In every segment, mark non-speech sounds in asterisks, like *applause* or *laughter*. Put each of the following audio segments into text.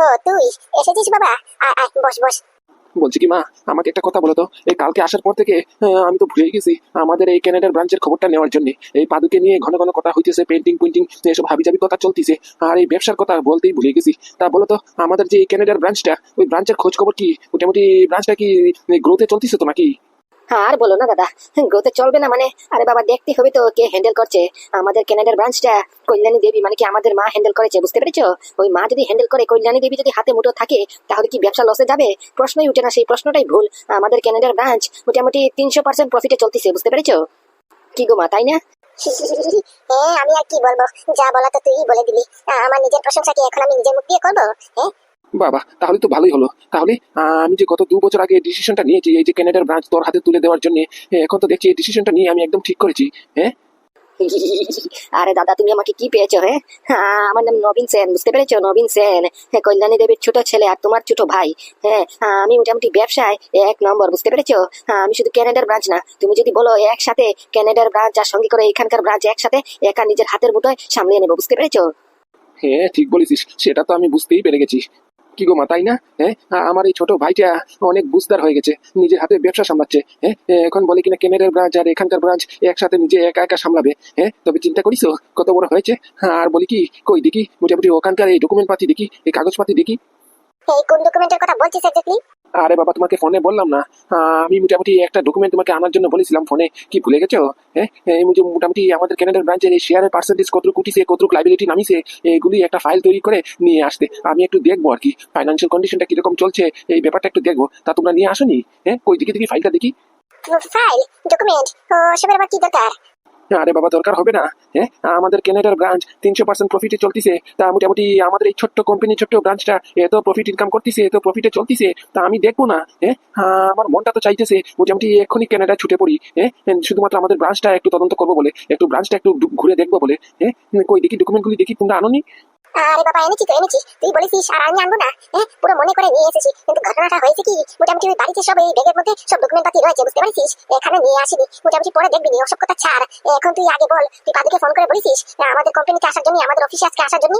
ও, তুই এসেছিস বাবা? আয় আয় বস বস। বলছি কি মা, আমাকে একটা কথা বলো তো। এই কালকে আসার পর থেকে আমি তো ভুলেই গেছি। আমাদের এই ক্যানাডার ব্রাঞ্চের খবরটা নেওয়ার জন্য। এই পাদুকে নিয়ে ঘন ঘন কথা হইতেছে পেন্টিং পেন্টিং এসব হাবিজাবি কথা চলতেছে। আর এই ব্যবসার কথা বলতেই ভুলে গেছি। তা বলো তো, আমাদের যে এই ক্যানাডার ব্রাঞ্চটা ওই ব্রাঞ্চের খোঁজ খবর কি, মোটামুটি ব্রাঞ্চটা কি গ্রোথে চলতেছে তো নাকি? আর বলো না, দাদা। গ্রোথে চলবে না মানে? আরে বাবা, দেখতে হবে তো কে হ্যান্ডেল করছে। আমাদের কেনাডার ব্রাঞ্চটা কল্যাণী দেবী মানে কি আমাদের মা হ্যান্ডেল করেছে, বুঝতে পেরেছ? ওই মা যদি হ্যান্ডেল করে, কল্যাণী দেবী যদি হাতে মুঠো থাকে, তাহলে কি ব্যবসা লসে যাবে? প্রশ্নই উঠে না, সেই প্রশ্নটাই ভুল। আমাদের কেনাডার ব্রাঞ্চ মোটামুটি তিনশো পার্সেন্ট প্রফিটে চলতেছে, বুঝতে পেরেছ? কি গো মা, তাই না? *laughs* হ্যাঁ আমি আর কি বলব? যা বলা তো তুই বলে দিলি। আমার নিজের প্রশংসা কি এখন আমি নিজের মুখ দিয়ে করব? হ্যাঁ? বাবা তাহলে তো ভালোই হলো। তাহলে আমি যে গত দু বছর আগে ডিসিশনটা নিয়েছি এই যে ক্যানাডার ব্রাঞ্চ তোর হাতে তুলে দেওয়ার জন্য এখন তো দেখছি এই ডিসিশনটা নিয়ে আমি একদম ঠিক করেছি হ্যাঁ আরে দাদা তুমি আমাকে কি পেয়েছ হ্যাঁ আমার নাম নবীন সেন বুঝতে পেরেছ? নবীন সেন হ্যাঁ কল্যাণী দেবীর ছোট ছেলে আর তোমার ছোট ভাই হ্যাঁ আমি মোটামুটি ব্যবসায় এক নম্বর বুঝতে পেরেছ? আমি শুধু ক্যানাডার ব্রাঞ্চ না তুমি যদি বলো একসাথে ক্যানাডার ব্রাঞ্চ আর সঙ্গে করে এখানকার ব্রাঞ্চ একসাথে একা নিজের হাতের মুঠোয় সামলিয়ে নেব বুঝতে পেরেছ? হ্যাঁ ঠিক বলেছিস সেটা তো আমি বুঝতেই পেরে গেছি। কি গো মা তাই না? হ্যাঁ আমার এই ছোট ভাইটা অনেক বুঝদার হয়ে গেছে নিজের হাতে ব্যবসা সামলাচ্ছে হ্যাঁ এখন বলে কিনা কেনাডার ব্রাঞ্চ আর এখানকার ব্রাঞ্চ একসাথে নিজে একা একা সামলাবে হ্যাঁ তবে চিন্তা করিস কত বড় হয়েছে? হ্যাঁ, আর বলি কি কই দেখি মোটামুটি ওখানকার এই ডকুমেন্ট পাতি দেখি এই কাগজ পাতি দেখি। এই কোন ডকুমেন্টের কথা বলছিস এক্স্যাক্টলি আরে বাবা, তোমাকে ফোনে বললাম না। আমি মোটামুটি একটা ডকুমেন্ট তোমাকে আনার জন্য বলেছিলাম ফোনে কি ভুলে গেছো? হ্যাঁ? এই মুজে- মোটামুটি আমাদের কানাডার ব্রাঞ্চের এই শেয়ারের পার্সেন্টেজ কত কুটিছে কত লাইবিলিটি নামিছে এগুলি একটা ফাইল তৈরি করে নিয়ে আসতে। আমি একটু দেখব আর কি ফাইন্যান্সিয়াল কন্ডিশনটা কীরকম চলছে, এই ব্যাপারটা একটু দেখব। তা তোমরা নিয়ে আসোনি? হ্যাঁ কই দেখি দেখি ফাইলটা দেখি। ফাইল ডকুমেন্ট ও সবের আবার কি দরকার? আরে বাবা, দরকার হবে না। হ্যাঁ? আমাদের কেনাডার ব্রাঞ্চ তিনশো পার্সেন্ট প্রফিটে চলতেছে। তা মোটামুটি আমাদের এই ছোট্ট কোম্পানি ছোট্ট ব্রাঞ্চটা এত প্রফিট ইনকাম করতেছে, এত প্রফিটে চলতেছে, তা আমি দেখব না। হ্যাঁ? আমার মনটা তো চাইতেছে, মোটামুটি এক্ষুনি কেনাডা ছুটে পড়ি। হ্যাঁ? শুধুমাত্র আমাদের ব্রাঞ্চটা একটু তদন্ত করব বলে, একটু ব্রাঞ্চটা একটু ঘুরে দেখব বলে। হ্যাঁ? কই, দেখি ডকুমেন্টগুলি দেখি তোমরা আনোনি? আরে বাবা, এনেছি তো, এনেছি। তুই বলেছিস আর আমি আনব না। হ্যাঁ পুরো মনে করে নিয়ে এসেছি। কিন্তু ঘটনাটা হয়েছে কি? মোটামুটি ওই বাড়িতে সব এই ব্যাগের মধ্যে সব ডকুমেন্ট পাতি রয়েছে, বুঝতে পারছিস? এখানে নিয়ে আসিনি। মোটামুটি পরে দেখবি, ওসব কথা ছাড়। এখন তুই আগে বল, তুই পাদুকে ফোন করে বলেছিস আমাদের কোম্পানিতে আসার জন্য আমাদের অফিসে আজকে আসার জন্য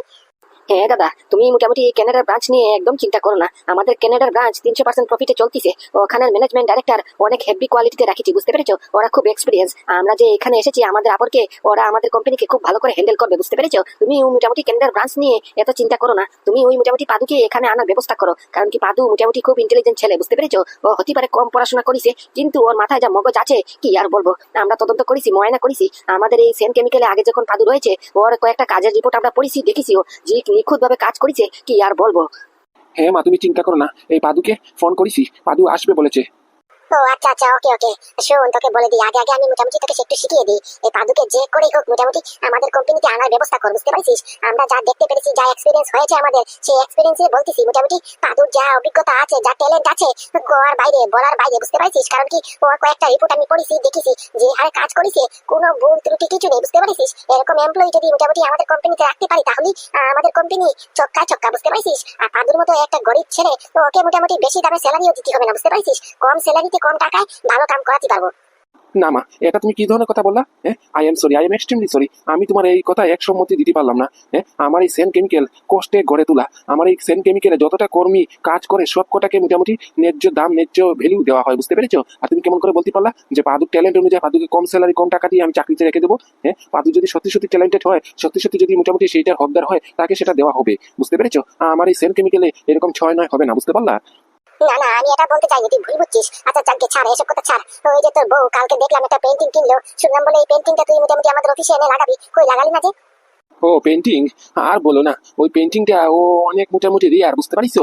হ্যাঁ দাদা, তুমি মোটামুটি ক্যানাডার ব্রাঞ্চ নিয়ে একদম চিন্তা করো না। আমাদের ক্যানাডার ব্রাঞ্চ তিনশো পার্সেন্ট প্রফিটে চলতেছে। ওখানের ম্যানেজমেন্ট ডাইরেক্টর অনেক হেভি কোয়ালিটিতে রাখিছি, বুঝতে পেরেছ? ওরা খুব এক্সপিরিয়েন্স আমরা যে এখানে এসেছি, আমাদের আপরকে, ওরা আমাদের কোম্পানিকে খুব ভালো করে হ্যান্ডেল করবে, বুঝতে পেরেছ? তুমি মোটামুটি ক্যানাডার ব্রাঞ্চ নিয়ে এত চিন্তা করো না। তুমি ওই মোটামুটি পাদুকে এখানে আনার ব্যবস্থা করো। কারণ কি পাদু মোটামুটি খুব ইন্টেলিজেন্ট ছেলে, বুঝতে পেরেছ? ও হতে পারে কম পড়াশোনা করেছে, কিন্তু ওর মাথায় যা মগজ আছে, কি আর বলব? আমরা তদন্ত করেছি, ময়না করেছি। আমাদের এই সেন কেমিক্যালে আগে যখন পাদু রয়েছে, ওর কয়েকটা কাজের রিপোর্ট আমরা পড়েছি, দেখেছি যে নিখুঁত ভাবে কাজ করেছে, কি আর বলব? হ্যাঁ মা, তুমি চিন্তা করো না। এই পাদুকে ফোন করেছি, পাদু আসবে বলেছে। ও আচ্ছা আচ্ছা ওকে ওকে। শোন, তোকে বলে দিই, আগে আগে আমি মোটামুটি তোকে একটু শিখিয়ে দিই। এই পাদুকে যে করে হোক, মোটামুটি আমাদের কোম্পানিতে আনার ব্যবস্থা কর, বুঝতে পারছিস? আমরা যা দেখতে পেরেছি, যা এক্সপিরিয়েন্স হয়েছে আমাদের, সেই এক্সপিরিয়েন্সে বলতেছি, মোটামুটি পাদুর যা অভিজ্ঞতা আছে, যা ট্যালেন্ট আছে, গোয়ার বাইরে, বলার বাইরে, বুঝতে পারছিস? কারণ কি ওর কয়েকটা রিপোর্ট আমি পড়েছি, দেখেছি, যে হারে কাজ করেছে, কোনো ভুল, ত্রুটি কিছু নেই, বুঝতে পারছিস? এরকম এমপ্লয়ি যদি মোটামুটি আমাদের কোম্পানিতে রাখতে পারি, তাহলে আমাদের কোম্পানি চক্কা চক্কা, বুঝতে পারছিস? আর পাদুর মতো একটা গরিব ছেলে, ওকে মোটামুটি বেশি দামে স্যালারিও দিতে হবে না, বুঝতে পারছিস? কম স্যালারিতে কম টাকায় ভালো কাম করাতে পারব? না মা, এটা তুমি কি ধরনের কথা বললা? হ্যাঁ I am sorry I am extremely sorry আমি তোমার এই কথা এক সম্মতি দিতে পারলাম না। হ্যাঁ আমার এই সেন কেমিক্যাল কষ্টে গড়ে তোলা, আমার এই সেন কেমিক্যালে যতটা কর্মী কাজ করে, সব কটাকে মোটামুটি ন্যায্য দাম, ন্যায্য ভ্যালু দেওয়া হয়, বুঝতে পেরেছ? আর তুমি কেমন করে বলতে পারলা যে পাদুর ট্যালেন্ট অনুযায়ী পাদুকে কম স্যালারি কম টাকা দিয়ে আমি চাকরিতে রেখে দেবো? হ্যাঁ পাদু যদি সত্যি সত্যি ট্যালেন্টেড হয়, সত্যি সত্যি যদি মোটামুটি সেইটার হকদার হয়, তাকে সেটা দেওয়া হবে, বুঝতে পেরেছ? আমার এই সেন কেমিক্যালে এরকম ছয় নয় হবে না, বুঝতে পারলা? না না, আমি এটা বলতে চাইনি, তুই ভুল বুঝছিস। আচ্ছা যাকে ছাড়, এসব কথা ছাড়। ওই যে তোর বউ কালকে দেখলাম একটা পেন্টিং কিনলো। শুনলাম বলে এই পেন্টিংটা তুই মোটামুটি আমাদের অফিসে এনে লাগাবি। কই, লাগালি না যে? ও পেন্টিং আর বলো না ওই পেন্টিংটা ও অনেক মোটামুটি রিয়ার বুঝতে পারিস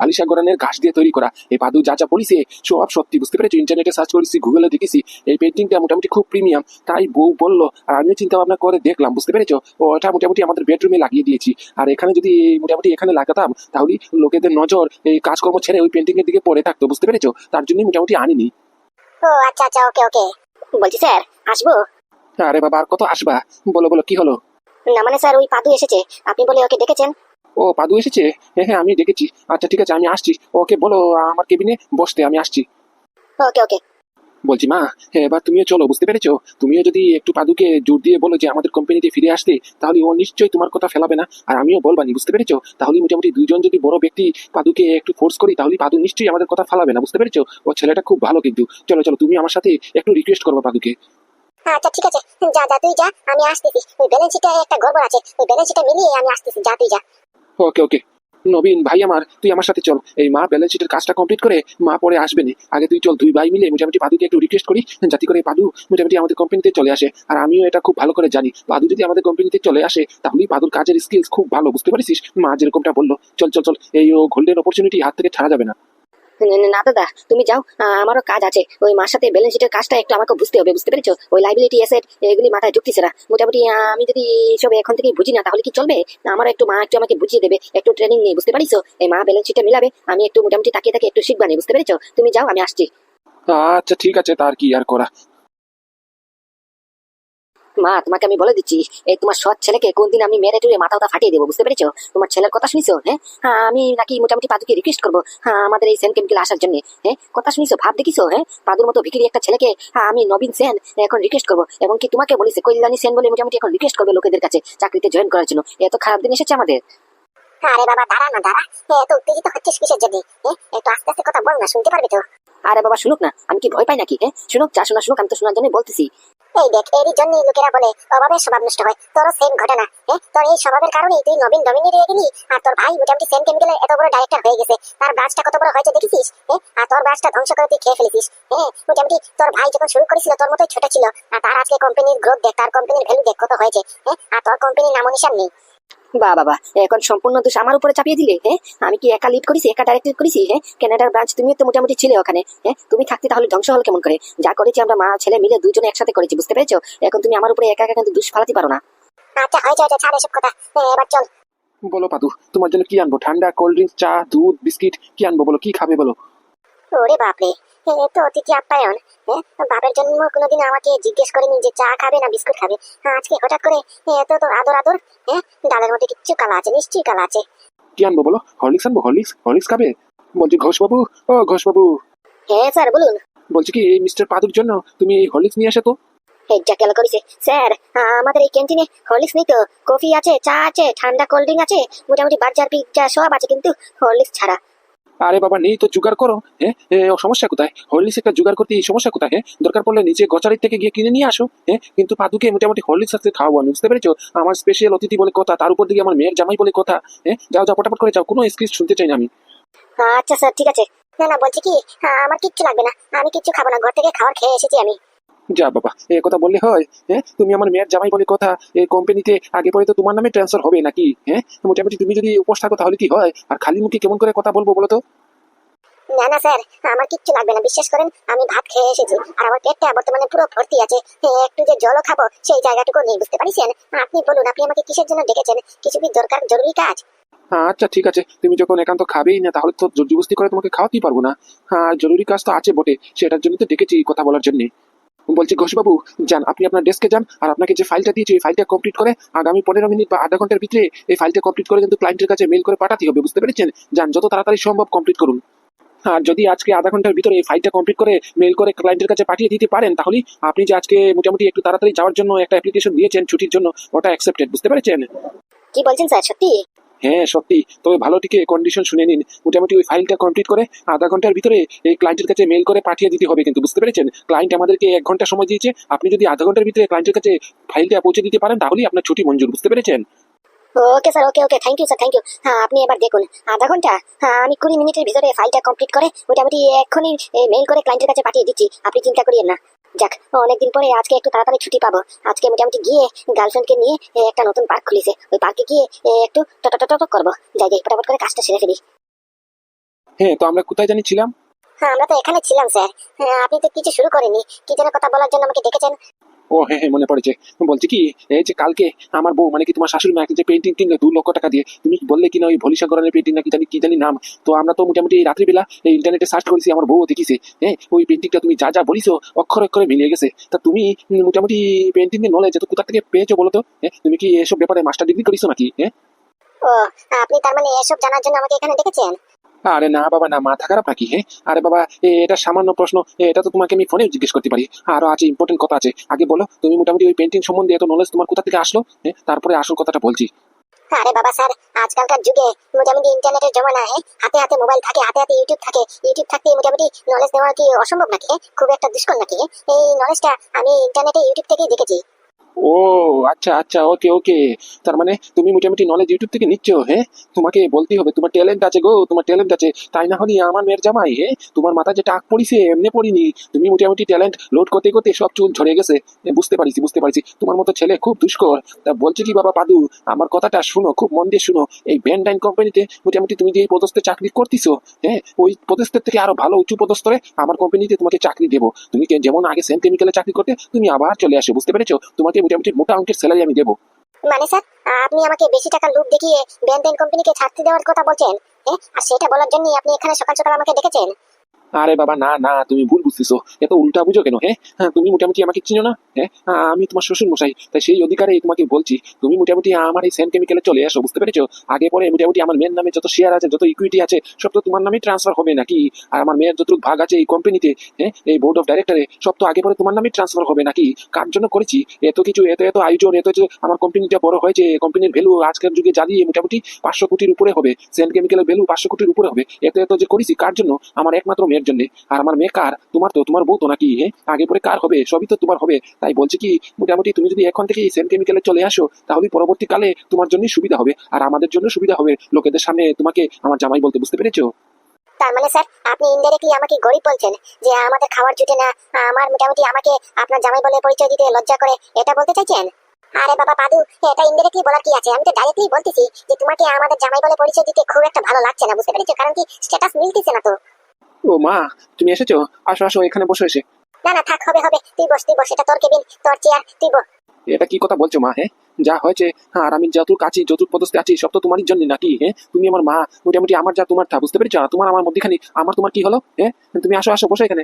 ভালিশা গড়ানের ঘাস দিয়ে তৈরি করা। এই পাদু যা যা বলিছে সব সত্যি বুঝতে পেরেছ? ইন্টারনেটে সার্চ করেছি গুগলে দেখেছি এই পেন্টিংটা মোটামুটি খুব প্রিমিয়াম তাই বউ বলল আর আমিও চিন্তা ভাবনা করে দেখলাম বুঝতে পেরেছ? ওটা মোটামুটি আমাদের বেডরুমে লাগিয়ে দিয়েছি। আর এখানে যদি মোটামুটি এখানে লাগাতাম তাহলে লোকেদের নজর এই কাজকর্ম ছেড়ে ওই পেন্টিং এর দিকে পড়ে থাকতো বুঝতে পেরেছ? তার জন্যই মোটামুটি আনিনি। ও আচ্ছা আচ্ছা ওকে ওকে। বলছি স্যার আসব? আরে বাবা আর কত আসবা? বলো বলো কি হলো? না মানে স্যার ওই পাদু এসেছে। আপনি বলে ওকে ডেকেছেন? ও পাদু এসেছে? হ্যাঁ হ্যাঁ আমি দেখেছি আচ্ছা ঠিক আছে আমি আসছি। ওকে বলো আমার কেবিনে বসতে আমি আসছি। ওকে ওকে। বলছি মা হ্যাঁ এবার তুমিও চলো বুঝতে পেরেছ? তুমিও যদি একটু পাদুকে জোর দিয়ে বলো যে আমাদের কোম্পানিতে ফিরে আসতে তাহলে ও নিশ্চয়ই তোমার কথা ফেলাবে না। আর আমিও বলবানি বুঝতে পেরেছ? তাহলে মোটামুটি দুইজন যদি বড় ব্যক্তি পাদুকে একটু ফোর্স করি তাহলে পাদু নিশ্চয়ই আমাদের কথা ফেলাবে না বুঝতে পেরেছ? ও ছেলেটা খুব ভালো কিন্তু। চলো চলো তুমি আমার সাথে একটু রিকোয়েস্ট করব পাদুকে। আচ্ছা ঠিক আছে। যা যা, তুই যা, আমি আসতেছি। ওই ব্যালেন্স শিটে একটা গড়বড় আছে। ওই ব্যালেন্স শিটে মিলিয়ে আমি আসতেছি। যা, তুই যা। ওকে ওকে। নবীন, ভাই আমার, তুই আমার সাথে চল। এই মা ব্যালেন্স শিটের কাজটা কমপ্লিট করে মা পরে আসবে না আগে তুই চল, দুই ভাই মিলে মোটামুটি পাদুকে একটু রিকোয়েস্ট করি, যাতে করে পাদু মোটামুটি আমাদের কোম্পানিতে চলে আসে। আর আমিও এটা খুব ভালো করে জানি। পাদু যদি আমাদের কোম্পানিতে চলে আসে, তাহলেই পাদুর কাজের স্কিলস খুব ভালো, বুঝতে পারছিস? মা যেরকমটা বলল, চল চল চল। এই ও গোল্ডেন অপরচুনিটি হাত থেকে ছাড়া যাবে না। ন- দাদা, তুমি যাও। আমারও কাজ আছে। ওই মার সাথে ব্যালেন্স শিটের কাজটা একটু আমাকে বুঝতে হবে, বুঝতে পেরেছ? ওই লাইবিলিটি অ্যাসেট এগুলি মাথায় যুক্তি না। মোটামুটি আমি যদি সব এখন থেকে বুঝি না, তাহলে কি চলবে? না আমার একটু মা একটু আমাকে বুঝিয়ে দেবে। একটু ট্রেনিং নিয়ে, বুঝতে পারিছো? এই মা ব্যালেন্স শিটটা মিলাবে, আমি একটু মোটামুটি তাকিয়ে তাকিয়ে একটু শিখবানি বুঝতে পেরেছ? তুমি যাও, আমি আসছি। আচ্ছা ঠিক আছে, তার কি আর করা? মা তোমাকে আমি বলে দিচ্ছি এই তোমার সৎ ছেলেকে কোনদিন আমি মেরে টুরে মাথা মাথা ফাটিয়ে দেবো বুঝতে পেরেছ? তোমার ছেলের কথা শুনিছো হ্যাঁ? হ্যাঁ আমি নাকি মোটামুটি পাদুকে রিকোয়েস্ট করব হ্যাঁ আমাদের এই সেন কেমিক্যাল আসার জন্য হ্যাঁ? কথা শুনিছো ভাব দেখিছো হ্যাঁ? পাদুর মতো ভিকিরি একটা ছেলেকে হ্যাঁ আমি নবীন সেন এখন রিকোয়েস্ট করব এবং কি তোমাকে বলেছে কল্যাণী সেন বলে মোটামুটি এখন রিকোয়েস্ট করবে লোকেদের কাছে চাকরিতে জয়েন করার জন্য। এত খারাপ দিন এসেছে আমাদের? আরে বাবা দাঁড়া না দাঁড়া। এত উত্তেজিত হচ্ছিস কিসের জন্য এ, একটু আস্তে আস্তে কথা বল না শুনতে পারবি তো? আরে বাবা শুনুক না আমি কি ভয় পাই নাকি হ্যাঁ? শুনুক যা শোনা শুনুক আমি তো শোনার জন্য বলতেছি। এই দেখ, এরই জন্য লোকেরা বলে অভাবের স্বভাব নষ্ট হয়। তোর সেম ঘটনা হ্যাঁ? তোর এই স্বভাবের কারণেই তুই নবীন আর তোর ভাই মোটামুটি সেম এত বড় ডাইরেক্টর হয়ে গেছে। তার ব্রাঞ্চটা কত বড় হয়েছে দেখেছিস হ্যাঁ? আর তোর ব্রাঞ্চটা ধ্বংস করে তুই খেয়ে ফেলেছিস হ্যাঁ? মোটামুটি তোর ভাই যখন শুরু করেছিল, তোর মতোই ছোট ছিল, আর তার আজকে কোম্পানির গ্রোথ দেখ, তার কোম্পানির ভ্যালু দেখ কত হয়েছে হ্যাঁ? আর তোর কোম্পানির নাম নিশান নেই। বা বাবা এখন সম্পূর্ণ দোষ আমার উপরে চাপিয়ে দিলে হ্যাঁ? আমি কি একা লিড করেছি একা ডাইরেক্ট করেছি হ্যাঁ? কানাডার ব্রাঞ্চ তুমিও তো মোটামুটি ছিলে ওখানে হ্যাঁ? তুমি থাকতে তাহলে ধ্বংস হল কেমন করে? যা করেছি আমরা মা ছেলে মিলে দুজনে একসাথে করেছি বুঝতে পেরেছ? এখন তুমি আমার উপরে একা একা কিন্তু দুষ ফালাতে পারো না। আচ্ছা হয়েছে হয়েছে ছাড় এসব কথা। এবার চল। বলো পাদু তোমার জন্য কি আনব? ঠান্ডা কোল্ড ড্রিঙ্কস চা দুধ বিস্কিট কি আনব বলো? কি খাবে বলো? ওরে বাপরে। তো অতিথি আপ্যায়ন। হ্যাঁ বাপের জন্ম কোনোদিন আমাকে জিজ্ঞেস করেনি যে চা খাবে না বিস্কুট খাবে। হ্যাঁ, আজকে হঠাৎ করে এত তো আদর আদর হ্যাঁ ডালের মধ্যে কিচ্ছু কালা আছে নিশ্চয়ই কালা আছে। কি আনব বলো? হরলিক্স আনব? হরলিক্স? হরলিক্স খাবে? বলছি ঘোষবাবু ও ঘোষবাবু। হ্যাঁ স্যার বলুন। বলছি কি এই মিস্টার পাদুর জন্য তুমি এই হরলিক্স নিয়ে আসো তো? এইটা কেন করেছে। স্যার আমাদের এই ক্যান্টিনে হরলিক্স নেই তো? কফি আছে চা আছে ঠান্ডা কোল্ড ড্রিঙ্ক আছে মোটামুটি বাজার পিৎজা সব আছে কিন্তু হরলিক্স ছাড়া। আরে বাবা, নেই তো জোগাড় করো হ্যাঁ? সমস্যা কোথায়? হরলিক্স একটা জোগাড় করতে এই সমস্যা কোথায় হ্যাঁ? দরকার পড়লে নিজে গচারির থেকে গিয়ে কিনে নিয়ে আসো হ্যাঁ? কিন্তু পাদুকে মোটামুটি হরলিক্স সাথে খাওয়াবো আমি, বুঝতে পেরেছ? আমার স্পেশাল অতিথি বলে কথা, তার উপর দিকে আমার মেয়ের জামাই বলে কথা হ্যাঁ? যাও যাও, পটাপট করে যাও, কোনো এক্সকিউজ শুনতে চাই না আমি। আচ্ছা স্যার, ঠিক আছে। না না, বলছি কি আমার কিচ্ছু লাগবে না, আমি কিচ্ছু খাব না, ঘর থেকে খাবার খেয়ে এসেছি আমি। যা বাবা এ কথা বললে হয় হ্যাঁ তুমি আমার মেয়ের জামাই বলে কথা এই কোম্পানিতে আগে পরে তো তোমার নামে ট্রান্সফার হবে নাকি হ্যাঁ মোটামুটি তুমি যদি উপোস থাকো তাহলে কি হয়? আর খালি মুখে কেমন করে কথা বলব বলো তো? না না স্যার আমার কিচ্ছু লাগবে না। বিশ্বাস করেন আমি ভাত খেয়ে এসেছি। আর আমার পেটটা বর্তমানে পুরো ভর্তি আছে। একটু যে জলও খাব সেই জায়গাটুকু নেই বুঝতে পারছেন? আপনি বলুন আপনি আমাকে কিসের জন্য ডেকেছেন? কিছু কি দরকার জরুরি কাজ? আচ্ছা ঠিক আছে। তুমি যখন একান্ত খাবেই না তাহলে তো জোর জবস্তি করে তোমাকে খাওয়াতেই পারব না। হ্যাঁ জরুরি কাজ তো আছে বটে সেটার জন্য তো ডেকেছি কথা বলার জন্য। বলছি, ঘোষবাবু, যান, আপনি আপনার ডেস্কে যান, আর আপনাকে যে ফাইলটা দিয়েছি এই ফাইলটা কমপ্লিট করে আগামী পনেরো মিনিট বা আধা ঘণ্টার ভিতরে এই ফাইলটা কমপ্লিট করে কিন্তু ক্লায়েন্টের কাছে মেল করে পাঠাতে হবে, বুঝতে পেরেছেন? যান, যত তাড়াতাড়ি সম্ভব কমপ্লিট করুন। আর যদি আজকে আধা ঘণ্টার ভিতরে এই ফাইলটা কমপ্লিট করে মেল করে ক্লায়েন্টের কাছে পাঠিয়ে দিতে পারেন তাহলে আপনি যে আজকে মোটামুটি একটু তাড়াতাড়ি যাওয়ার জন্য একটা অ্যাপ্লিকেশন দিয়েছেন, ছুটির জন্য, ওটা অ্যাকসেপ্টেড বুঝতে পেরেছেন? কি বলছেন স্যার, সত্যি? হ্যাঁ সত্যি। তবে ভালো টিকে কন্ডিশন শুনে নিন। মোটামুটি ওই ফাইলটা কমপ্লিট করে আধা ঘণ্টার ভিতরে এই ক্লায়েন্টের কাছে মেল করে পাঠিয়ে দিতে হবে কিন্তু, বুঝতে পেরেছেন? ক্লায়েন্ট আমাদেরকে এক ঘণ্টা সময় দিয়েছে। আপনি যদি আধা ঘণ্টার ভিতরে ক্লায়েন্টের কাছে ফাইলটা পৌঁছে দিতে পারেন, তাহলেই আপনার ছুটি মঞ্জুর, বুঝতে পেরেছেন? Okay sir okay okay thank you sir thank you হ্যাঁ আপনি এবার দেখুন। আধা ঘণ্টা? হ্যাঁ আমি কুড়ি মিনিটের ভিতরে ফাইলটা কমপ্লিট করে মোটামুটি এক্ষুনি মেইল করে ক্লায়েন্টের কাছে পাঠিয়ে দিচ্ছি। আপনি চিন্তা করিয়েন না। যাক অনেকদিন পরে আজকে একটু তাড়াতাড়ি ছুটি পাবো। আজকে মোটামুটি গিয়ে গার্লফ্রেন্ডকে নিয়ে একটা নতুন পার্ক খুলেছে। ওই পার্কে গিয়ে একটু টট টট টট করব। যাই যাই ফটাফট করে কাজটা সেরে ফেলি। হ্যাঁ তো আমরা কোথায় জানি ছিলাম? হ্যাঁ আমরা তো এখানে ছিলাম স্যার। হ্যাঁ, আপনি তো কিছু শুরু করেনি কি যেন কথা বলার জন্য আমাকে ডেকেছেন। ও হ্যাঁ হ্যাঁ মনে পড়েছে। বলছি কি, এই যে কালকে আমার বউ মানে কি তোমার শাশুড়ি মাকে যে পেন্টিং কিনলো, দু লক্ষ টাকা দিয়ে, তুমি বললে কি না ওই ভলিসা পেন্টিং পেন্টিং নাকি জানি, কি জানি নাম। তো আমরা তো মোটামুটি এই রাত্রিবেলা এই ইন্টারনেটে সার্চ করেছি, আমার বউ দেখিছে। হ্যাঁ ওই পেন্টিংটা তুমি যা যা বলিছো, অক্ষর অক্ষরে মিলিয়ে গেছে। তা তুমি মোটামুটি পেন্টিং নিয়ে নলেজ তো কোথা থেকে পেয়েছ বলো তো? হ্যাঁ তুমি কি এসব ব্যাপারে মাস্টার ডিগ্রি করিছো নাকি? হ্যাঁ ও আপনি তার মানে এসব জানার জন্য আমাকে এখানে ডেকেছেন? আরে না বাবা না মাথা খারাপ নাকি হ্যাঁ? আরে বাবা এটা সামান্য প্রশ্ন এটা তো তোমাকে আমি ফোনেও জিজ্ঞেস করতে পারি। আরও আছে ইম্পর্টেন্ট কথা আছে। আগে বলো তুমি মোটামুটি ওই পেন্টিং সম্বন্ধে এত নলেজ তোমার কোথা থেকে আসলো? হ্যাঁ তারপরে আসল কথাটা বলছি। আরে বাবা স্যার আজকালকার যুগে মোটামুটি ইন্টারনেটের জমানা হ্যাঁ? হাতে হাতে মোবাইল থাকে হাতে হাতে ইউটিউব থাকে। ইউটিউব থাকতে মোটামুটি নলেজ দেওয়া কি অসম্ভব নাকি হ্যাঁ? খুব একটা দুষ্কর নাকি হ্যাঁ? এই নলেজটা আমি ইন্টারনেটে ইউটিউব থেকেই দেখেছি। ও আচ্ছা আচ্ছা ওকে ওকে। তার মানে তুমি মোটামুটি নলেজ ইউটিউব থেকে নিচ্ছ হ্যাঁ তোমাকে বলতেই হবে, তোমার ট্যালেন্ট আছে গো, তোমার ট্যালেন্ট আছে। তাই না হলে আমার মেয়ের জামাই হ্যাঁ তোমার মাথা যে টাক পড়িছে, এমনি পড়িনি। তুমি মোটামুটি ট্যালেন্ট লোড করতে করতে সব চুল ঝরে গেছে। বুঝতে পারিছি, বুঝতে পারছি। তোমার মতো ছেলে খুব দুষ্কর। তা বলছি কি বাবা পাদু, আমার কথাটা শুনো, খুব মন দিয়ে শুনো। এই ব্যান্ডাইন কোম্পানিতে মোটামুটি তুমি যে পদস্থে চাকরি করতেছো হ্যাঁ ওই পদস্থের থেকে আরও ভালো উঁচু পদস্তরে আমার কোম্পানিতে তোমাকে চাকরি দেবো। তুমি যেমন আগে সেম কেমিক্যালে চাকরি করতে, তুমি আবার চলে আসো, বুঝতে পেরেছ? তোমাকে মোটামুটি মোটা অঙ্কের স্যালারি আমি দেবো। মানে স্যার, আপনি আমাকে বেশি টাকা লুপ দেখিয়ে ব্যান্ডেন কোম্পানিকে ছাড়তে দেওয়ার কথা বলছেন আর সেটা বলার জন্য আপনি এখানে সকাল সকাল আমাকে ডেকেছেন। আরে বাবা না না তুমি ভুল বুঝতেছো। এত উল্টা বুঝো কেন হ্যাঁ? হ্যাঁ, তুমি মোটামুটি আমাকে চিনো না হ্যাঁ? আমি তোমার শ্বশুর মশাই তাই সেই অধিকারে তোমাকে বলছি তুমি মোটামুটি আমার এই সেন কেমিক্যালে চলে আসো বুঝতে পেরেছ? আগে পরে মোটামুটি আমার মেয়ের নামে যত শেয়ার আছে যত ইকুইটি আছে সব তো তোমার নামে ট্রান্সফার হবে নাকি? আর আমার মেয়ের যতটুকু ভাগ আছে এই কোম্পানিতে হ্যাঁ? এই বোর্ড অফ ডাইরেক্টরে সব তো আগে পরে তোমার নামে ট্রান্সফার হবে নাকি? কার জন্য করেছি? এত কিছু এত এত আয়োজন এত এত আমার কোম্পানিটা বড় হয়েছে কোম্পানির ভ্যালু আজকের যুগে জ্বালিয়ে মোটামুটি পাঁচশো কোটির উপরে হবে। সেন্ট কেমিক্যালের ভ্যালু পাঁচশো কোটির উপরে হবে। এত এত যে করেছি কার জন্য? আমার একমাত্র মেয়ের জন্য। আর আমার মেয়ে কার? তোমার তো, তোমার বউ নাকি হ্যাঁ আগে পরে কার হবে? সবই তো তোমার হবে। তাই বলছি কি, মোটামুটি তুমি যদি এখন থেকে সেন কেমিক্যালে চলে আসো, তাহলে পরবর্তীকালে তোমার জন্যই সুবিধা হবে। আর আমাদের জন্য সুবিধা হবে। লোকেদের সামনে তোমাকে আমার জামাই বলতে, বুঝতে পেরেছ? তার মানে স্যার, আপনি ইনডাইরেক্টলি আমাকে গরিব বলছেন যে, আমাদের খাবার জুটে না, আমার মোটামুটি আমাকে আপনার জামাই বলে পরিচয় দিতে লজ্জা করে, এটা বলতে চাইছেন? আরে বাবা পাদু, এটা ইনডাইরেক্টলি বলার কি আছে? আমি তো ডাইরেক্টলি বলতেছি যে, তোমাকে আমাদের জামাই বলে পরিচয় দিতে খুব একটা ভালো লাগছে না, বুঝতে পেরেছ? কারণ কি স্ট্যাটাস মিলতেছে না তো। ও মা তুমি এসেছ? আসো আসো এখানে বসে এসে। না না থাক হবে হবে। তুই বস তুই বস এটা তোর কেবিন তোর চেয়ার তুই বস। এটা কি কথা বলছো মা হ্যাঁ? যা হয়েছে হ্যাঁ আর আমি যতুর কাছি যতুর পদস্থে আছি সব তো তোমারই জন্য নাকি হ্যাঁ? তুমি আমার মা মোটামুটি আমার যা তোমার থা বুঝতে পেরেছ? তোমার আমার মধ্যেখানে আমার তোমার কি হলো হ্যাঁ? তুমি আসো আসো বসো এখানে।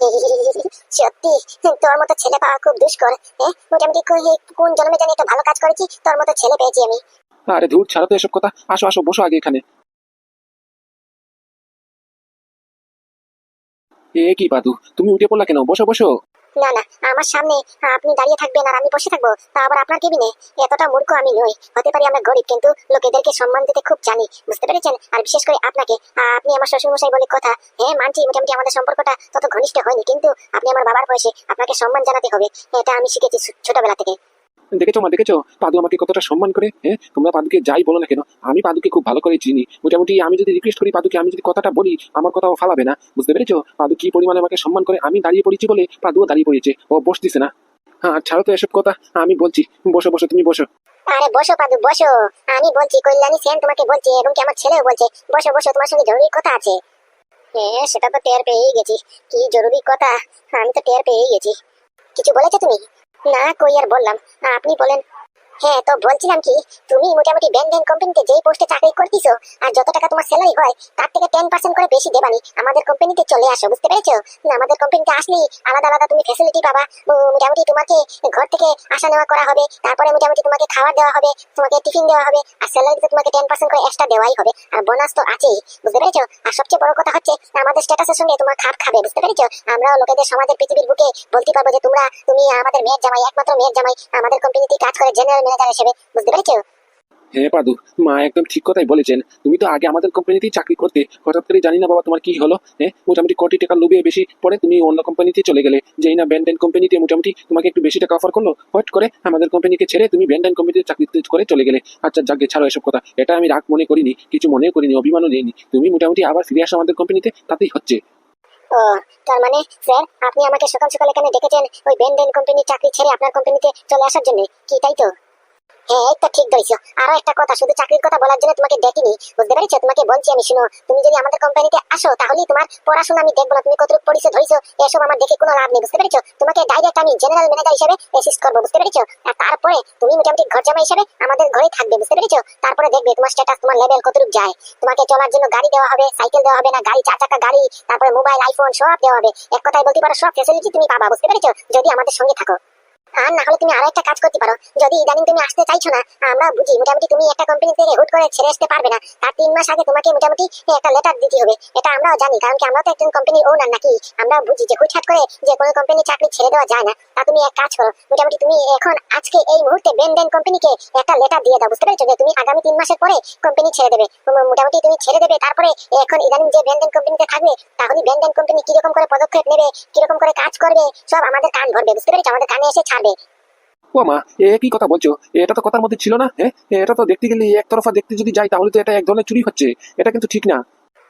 *laughs* সত্যি তোর মতো ছেলে পাওয়া খুব দুষ্কর হ্যাঁ? মোটামুটি কোন জন্মে জানি একটা ভালো কাজ করেছি তোর মতো ছেলে পেয়েছি আমি। আরে ধূর ছাড়ো তো এসব কথা। আসো আসো বসো আগে এখানে। এ কি তুমি উঠে পড়লা কেন? বসো বসো। না না, আমার সামনে আপনি দাঁড়িয়ে থাকবেন আর আমি বসে থাকব, তা আবার আপনার কেবিনে? এতটা মূর্খ আমি নই, হতে পারি আমরা গরিব, কিন্তু লোকেদেরকে সম্মান দিতে খুব জানি, বুঝতে পেরেছেন? আর বিশেষ করে আপনাকে, আপনি আমার শ্বশুর মশাই বলে কথা হ্যাঁ মানছি, মোটামুটি আমাদের সম্পর্কটা তত ঘনিষ্ঠ হয়নি, কিন্তু আপনি আমার বাবার বয়সে আপনাকে সম্মান জানাতে হবে, এটা আমি শিখেছি ছোটবেলা থেকে। দেখেছ মা, দেখেছ? পাদু আমাকে কতটা সম্মান করে হ্যাঁ? তোমরা পাদুকে যাই বলো না কেন, আমি পাদুকে খুব ভালো করে চিনি। মোটামুটি আমি যদি রিকোয়েস্ট করি পাদুকে, আমি যদি কথাটা বলি, আমার কথাও ফালাবে না। বুঝতে পেরেছ? পাদু কি পরিমাণে আমাকে সম্মান করে, আমি দাঁড়িয়ে পড়েছি বলে পাদুও দাঁড়িয়ে পড়েছে। ও বসতেছে না। হ্যাঁ ছাড়ো তো এসব কথা, আমি বলছি, বসো বসো, তুমি বসো। আরে বসো পাদু, বসো। আমি বলছি, কল্যাণী সেন তোমাকে বলছে, এবং কি আমার ছেলেও বলছে, বসো বসো, তোমার সঙ্গে জরুরি কথা আছে। হ্যাঁ সেটা তো টের পেয়েই গেছি। কি জরুরি কথা? আমি তো টের পেয়েই গেছি। কিছু বলেছ তুমি? না কই আর বললাম। আপনি বলেন। হ্যাঁ তো বলছিলাম কি, তুমি মোটামুটি ব্যান্ডেন কোম্পানিতে যেই পোস্টে চাকরি করতেছো, আর যত টাকা তোমার স্যালারি হয়, তার থেকে টেন পার্সেন্ট করে বেশি দেবানি আমাদের কোম্পানিতে চলে আসো, বুঝতে পেরেছ? না, আমাদের কোম্পানিতে আসলেই আলাদা আলাদা তুমি ফেসিলিটি পাবা। মোটামুটি তোমাকে ঘর থেকে আসা নেওয়া করা হবে, তারপরে মোটামুটি তোমাকে খাবার দেওয়া হবে, তোমাকে টিফিন দেওয়া হবে, আর স্যালারিতে তোমাকে টেন পার্সেন্ট করে এক্সট্রা দেওয়াই হবে, আর বোনাস তো আছেই, বুঝতে পেরেছ? আর সবচেয়ে বড় কথা হচ্ছে, আমাদের স্ট্যাটাসের সঙ্গে তোমার খাপ খাবে, বুঝতে পেরেছ? আমরাও লোকেদের সমাজের পৃথিবীর বুকে বলতে পারব যে তোমরা, তুমি আমাদের মেয়ের জামাই, একমাত্র মেয়ের জামাই, আমাদের কোম্পানিতে কাজ করে জেনারেল বুঝতে পেরেছ? হ্যাঁ পাদু মা একদম ঠিক কথাই বলেছেন। তুমি তো আগে আমাদের কোম্পানিতেই চাকরি করতে হঠাৎ করে জানি না বাবা তোমার কি হলো হ্যাঁ? মোটামুটি কোটি টাকা লোভে বেশি পরে তুমি অন্য কোম্পানিতে চলে গেলে। যেই না ব্যান্ডেন কোম্পানিতে মোটামুটি তোমাকে একটু বেশি টাকা অফার করল হট করে আমাদের কোম্পানিকে ছেড়ে তুমি ব্যান্ডেন কোম্পানিতে চাকরি করে চলে গেলে। আচ্ছা যাকে ছাড়ো এসব কথা। এটা আমি রাগ মনে করিনি কিছু মনে করিনি অভিমানও নিইনি তুমি মোটামুটি আবার ফিরে আসো আমাদের কোম্পানিতে তাতেই হচ্ছে। ও তার মানে স্যার আপনি আমাকে সকাল সকাল এখানে ডেকেছেন ওই বেনডেন কোম্পানির চাকরি ছেড়ে আপনার কোম্পানিতে চলে আসার জন্য কি তাই তো? হ্যাঁ তারপরে তুমি ঘর জামা হিসেবে আমাদের ঘরে থাকবে, বুঝতে পেরেছ? তারপরে দেখবে তোমার স্ট্যাটাস তোমার লেভেল কতটুকু যায়। তোমাকে চলার জন্য গাড়ি দেওয়া হবে সাইকেল দেওয়া হবে না, গাড়ি, চার চাকা গাড়ি, তারপরে মোবাইল আইফোন সব দেওয়া হবে। এক কথায় বলতে পারো, সব ফ্যাসিলিটি তুমি পাবা, বুঝতে পেরেছ? যদি আমাদের সঙ্গে থাকো। আর না হলে তুমি আরও একটা কাজ করতে পারো। যদি ইদানিং তুমি আসতে চাইছো না, আমরা বুঝি মোটামুটি তুমি একটা কোম্পানি থেকে হুট করে ছেড়ে আসতে পারবে না। তার তিন মাস আগে তোমাকে মোটামুটি একটা লেটার দিতে হবে। এটা আমরাও জানি, কারণ কি আমরাও তো একজন কোম্পানির ওনার নাকি। আমরা বুঝি যে হুটহাট করে যে কোনো কোম্পানি চাকরি ছেড়ে দেওয়া যায় না। তা তুমি এক কাজ করো, মোটামুটি তুমি এখন আজকে এই মুহূর্তে বেনডেন কোম্পানিকে একটা লেটার দিয়ে দাও, বুঝতে পেরেছ যে তুমি আগামী তিন মাসের পরে কোম্পানি ছেড়ে দেবে। মোটামুটি তুমি ছেড়ে দেবে, তারপরে এখন ইদানিং যে বেনডেন কোম্পানিতে থাকবে, তাহলে বেনডেন কোম্পানি কীরকম করে পদক্ষেপ নেবে, কীরকম করে কাজ করবে, সব আমাদের কান ভরবে বুঝতে পেরেছ? আমাদের কানে এসে ছাড়বে ও মা এ কি কথা বলছো? এটা তো কথার মধ্যে ছিল না হ্যাঁ? এটা তো দেখতে গেলে একতরফা দেখতে যদি যাই তাহলে তো এটা এক ধরনের চুরি হচ্ছে। এটা কিন্তু ঠিক না।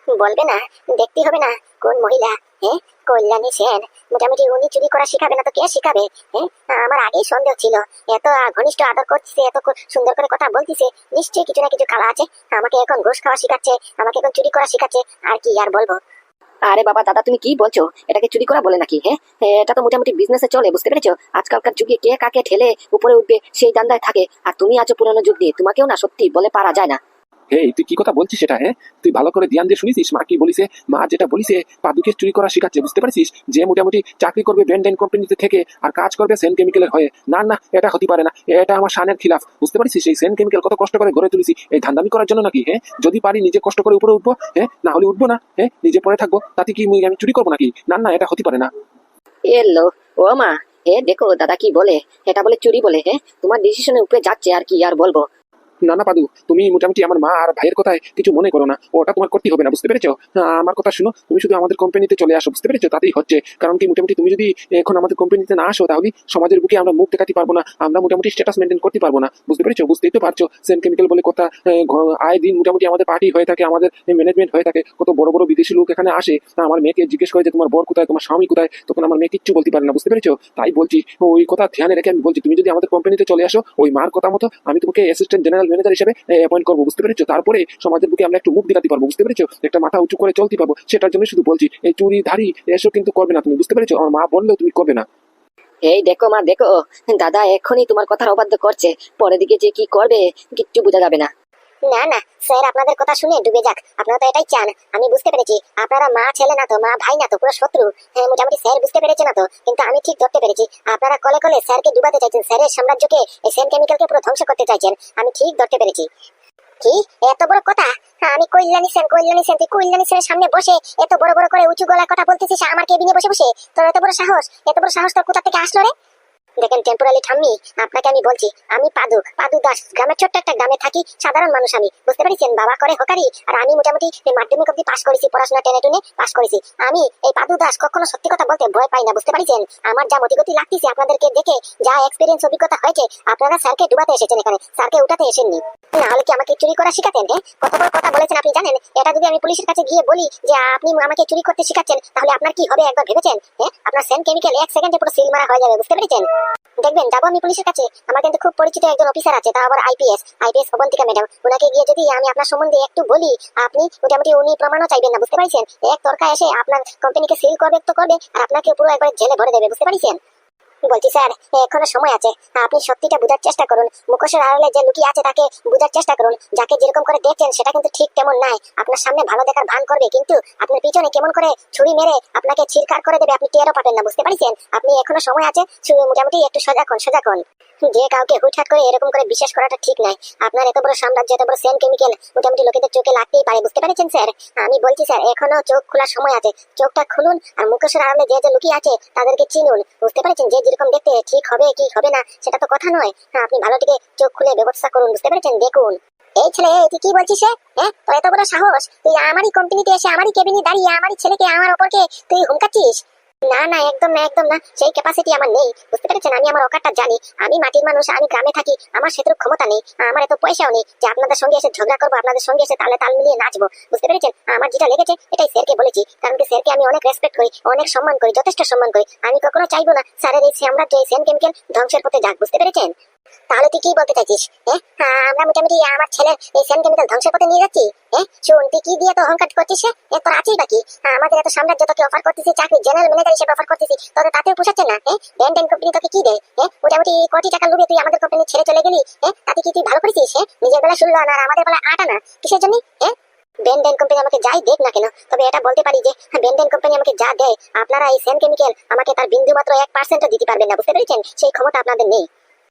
বলবে না দেখতে হবে না কোন মহিলা হ্যাঁ? কল্যাণী সেন মোটামুটি উনি চুরি করা শিখাবে না তো কে শিখাবে হ্যাঁ? আমার আগেই সন্দেহ ছিল। এত ঘনিষ্ঠ আদর করতেছে এত সুন্দর করে কথা বলতেছে নিশ্চয়ই কিছু না কিছু খাওয়া আছে। আমাকে এখন ঘুষ খাওয়া শিখাচ্ছে আমাকে এখন চুরি করা শিখাচ্ছে আর কি আর বলব? আরে বাবা, দাদা, তুমি কি বলছো? এটাকে চুরি করা বলে নাকি হ্যাঁ? এটা তো মোটামুটি বিজনেসে চলে, বুঝতে পেরেছ? আজকালকার যুগে কে কাকে ঠেলে উপরে উঠবে, সেই দান্দায় থাকে। আর তুমি আছো পুরনো যুগ দিয়ে তোমাকেও না সত্যি বলে পারা যায় না। হে তুই কি কথা বলছিস সেটা হ্যাঁ? তুই ভালো করে ধ্যান দিয়ে শুনিস, মা কি বলিছে? মা যেটা বলিছে পাদুকে চুরি করা শিখাচ্ছে, বুঝতে পারছিস? যে মোটামুটি চাকরি করবে ব্যান্ডেন কোম্পানিতে থেকে আর কাজ করবে সেন কেমিক্যালের হয়ে। না না, এটা হতে পারে না, এটা আমার শানের খিলাফ, বুঝতে পারছিস? এই সেন কেমিক্যাল কত কষ্ট করে গড়ে তুলেছি, এই ধান্দামি করার জন্য নাকি হ্যাঁ? যদি পারি নিজে কষ্ট করে উপরে উঠবো হ্যাঁ? না হলে উঠবো না হ্যাঁ? নিজে পড়ে থাকব, তাতে কি আমি চুরি করব নাকি? না না, এটা হতে পারে না। এলো, ও মা হে দেখো, দাদা কি বলে? এটা বলে চুরি বলে হ্যাঁ? তোমার ডিসিশনের উপরে যাচ্ছে আর কি আর বলব? না না পাদু, তুমি মোটামুটি আমার মা আর ভাইয়ের কথায় কিছু মনে করো না। ওটা তোমার করতে হবে না, বুঝতে পেরেছ? আমার কথা শুনো, তুমি শুধু আমাদের কোম্পানিতে চলে আসো, বুঝতে পেরেছ? তাতেই হচ্ছে। কারণ কি, মোটামুটি তুমি যদি এখন আমাদের কোম্পানিতে না আসো, তাহলে সমাজের বুকে আমরা মুখ দেখাতে পারব না, আমরা মোটামুটি স্ট্যাটাস মেনটেন করতে পারব না, বুঝতে পেরেছ? বুঝতেই তো পারছ সেন কেমিক্যাল বলে কথা আয় দিন মোটামুটি আমাদের পার্টি হয়ে থাকে, আমাদের ম্যানেজমেন্ট হয়ে থাকে, কত বড় বড় বিদেশি লোক এখানে আসে আমার মেয়েকে জিজ্ঞেস করে যে তোমার বর কোথায়, তোমার স্বামী কোথায়, তখন আমার মেয়ে কিচ্ছু বলতে পারে না, বুঝতে পেরেছ? তাই বলছি, ওই কথা ধ্যানে রেখে আমি বলছি, তুমি যদি আমাদের কোম্পানিতে চলে আসো, ওই মার কথা মতো আমি তোমাকে অ্যাসিস্ট্যান্ট জেনারেল ম্যানেজার হিসেবে অ্যাপয়েন্ট করব, বুঝতে পেরেছ? তারপরে সমাজের বুকে আমরা একটু মুখ দেখাতে পারব বুঝতে পেরেছ? একটা মাথা উঁচু করে চলতে পারব, সেটার জন্য শুধু বলছি, এই চুরি ধারি এসব কিন্তু করবে না তুমি, বুঝতে পেরেছ? আমার মা বললেও তুমি করবে না। এই দেখো মা, দেখো, দাদা এখনই তোমার কথার অবাধ্য করছে, পরের দিকে যে কি করবে, কিচ্ছু বোঝা যাবে না। না না স্যার আপনাদের কথা শুনে ডুবে যাক। আপনারা তো এটাই চান। আমি বুঝতে পেরেছি। আপনারা মা ছেলে না তো মা ভাই না তো পুরো শত্রু। হ্যাঁ মোটামুটি স্যার বুঝতে পেরেছে না তো কিন্তু আমি ঠিক ধরতে পেরেছি। আপনারা কলে কলে স্যারকে ডুবাতে চাইছেন স্যারের সাম্রাজ্যকে এই সেন কেমিক্যালকে পুরো ধ্বংস করতে চাইছেন। আমি ঠিক ধরতে পেরেছি। কি? এত বড় কথা? হ্যাঁ, আমি কল্যাণী সেন কল্যাণী সেন তুই কল্যাণী সেনের সামনে বসে এত বড় বড় করে উঁচু গলায় কথা বলতেছিস আমার কেবিনে বসে বসে? তোর এত বড় সাহস? এত বড় সাহস তোর কোথা থেকে আসলো রে? দেখেন টেম্পোরালি ঠাম্মি, আপনাকে আমি বলছি, আমি পাদু পাদু দাস, গ্রামের ছোট্ট একটা গ্রামে থাকি, সাধারণ মানুষ আমি। বুঝতে পেরেছেন? বাবা করে হকারি, আর আমি মোটামুটি মাধ্যমিক অব্দি পাস করেছি, পড়াশোনা টেনে টুনে পাস করেছি। আমি এই পাদু দাস কখনো সত্যি কথা বলতে ভয় পাই না, বুঝতে পারছেন? আমার যা মতিগতি লাগতেছে, আপনাদেরকে দেখে যা এক্সপিরিয়েন্স অভিজ্ঞতা হয়েছে, আপনারা স্যারকে ডুবাতে এসেছেন এখানে, স্যারকে উঠাতে এসেননি। নাহলে কি আমাকে চুরি করা শিখাতেন হ্যাঁ? কত বড় কথা বলেছেন আপনি, জানেন? এটা যদি আমি পুলিশের কাছে গিয়ে বলি যে, আপনি আমাকে চুরি করতে শিখাচ্ছেন, তাহলে আপনার কি হবে একবার ভেবেছেন হ্যাঁ? আপনার সেন কেমিক্যাল এক সেকেন্ডে পুরো সিল মারা হয়ে যাবে, বুঝতে পেরেছেন? দেখবেন, যাব আমি পুলিশের কাছে। আমার কিন্তু খুব পরিচিত একজন অফিসার আছে তা আবার আইপিএস আইপিএস অবন্তিকা ম্যাডাম ওনাকে গিয়ে যদি আমি আপনার সম্বন্ধে একটু বলি, আপনি মোটামুটি উনি প্রমাণও চাইবেন না, বুঝতে পারছেন? এক তরকা এসে আপনার কোম্পানিকে সিল করবে তো করবে, আর আপনাকে পুরো একবার জেলে ভরে দেবে, বুঝতে পারছেন? বলছি, স্যার, এখনও সময় আছে। আপনি সত্যিটা বোঝার চেষ্টা করুন। মুখোশের আড়ালে যে লুকিয়ে আছে তাকে বোঝার চেষ্টা করুন। যাকে যেরকম করে দেখছেন, সেটা কিন্তু ঠিক তেমন নাই আপনার সামনে ভালো দেখার ভান করবে, কিন্তু আপনার পিছনে কেমন করে ছুরি মেরে আপনাকে ছিরকার করে দেবে, আপনি টেরও পাবেন না, বুঝতে পারছেন? আপনি এখনও সময় আছে মোটামুটি একটু সজাগ হন সজাগ হন। যে কাউকে হুটহাট করে এরকম করে বিশ্বাস করাটা ঠিক নাই আপনার এত বড় সাম্রাজ্য, এত বড় সেন কেমিক্যাল মোটামুটি লোকেদের চোখে লাগতেই পারে, বুঝতে পেরেছেন স্যার? আমি বলছি স্যার, এখনও চোখ খোলার সময় আছে। চোখটা খুলুন আর মুখোশের আড়ালে যে যে লুকিয়ে আছে তাদেরকে চিনুন। বুঝতে পেরেছেন? যে যেরকম দেখতে ঠিক হবে কি হবে না, সেটা তো কথা নয়। হ্যাঁ আপনি ভালো থেকে চোখ খুলে ব্যবস্থা করুন, বুঝতে পেরেছেন? দেখুন। এই ছেলে তুই কি বলছিস হ্যাঁ তোর এত বড় সাহস? তুই আমারই কোম্পানিতে এসে আমারই কেবিনে দাঁড়িয়ে, আমারই ছেলেকে, আমার ওপরকে তুই হুমকাচ্ছিস? না না, একদম না একদম না। সেই ক্যাপাসিটি আমার নেই, বুঝতে পেরেছেন? আমি আমার অকারটা জানি। আমি মাটির মানুষ, আমি গ্রামে থাকি, আমার সেতুর ক্ষমতা নেই, আমার এত পয়সাও নেই যে আপনাদের সঙ্গে এসে ঝগড়া করব, আপনাদের সঙ্গে এসে তালে তাল মিলিয়ে নাচবো। বুঝতে পেরেছেন? আমার যেটা লেগেছে, এটাই স্যারকে বলেছি। কারণ কি স্যারকে আমি অনেক রেসপেক্ট করি, অনেক সম্মান করি, যথেষ্ট সম্মান করি। আমি কখনো চাইব না, স্যারের এই শ্যামরাজ্য, এই সেন কেমিক্যাল ধ্বংসের পথে যাক, বুঝতে পেরেছেন? তাহলে তুই কি বলতে চাইছিস হ্যাঁ হ্যাঁ, আমরা মোটামুটি আমার ছেলের এই সেন কেমিক্যাল ধ্বংসের পথে নিয়ে যাচ্ছি হ্যাঁ শুন তুই কি দিয়ে তো অহংকার করছিস? তোর আছেই বাকি হ্যাঁ, আমাদের এত সাম্রাজ্য তোকে অফার করতেছি চাকরি জেনারেল ম্যানেজার হিসেবে অফার করতেছি তোকে তাতেও পোষাচ্ছে না হ্যাঁ ব্যান্ডেন কোম্পানি তোকে কি দেয় হ্যাঁ মোটামুটি কোটি টাকা লুবে তুই আমাদের কোম্পানি ছেড়ে চলে গেলি হ্যাঁ তাতে কি তুই ভালো করেছিস হ্যাঁ নিজের বেলা শুনলো না আর আমাদের বেলা আট আনা কিসের জন্য হ্যাঁ বেন্ডেন কোম্পানি আমাকে যাই দেখ না কেন তবে এটা বলতে পারি যে বেন্ডেন কোম্পানি আমাকে যা দেয় আপনারা এই সেন কেমিক্যাল আমাকে তার বিন্দু মাত্র এক পার্সেন্টও দিতে পারবেন না বুঝতে পেরেছেন? সেই ক্ষমতা আপনাদের নেই।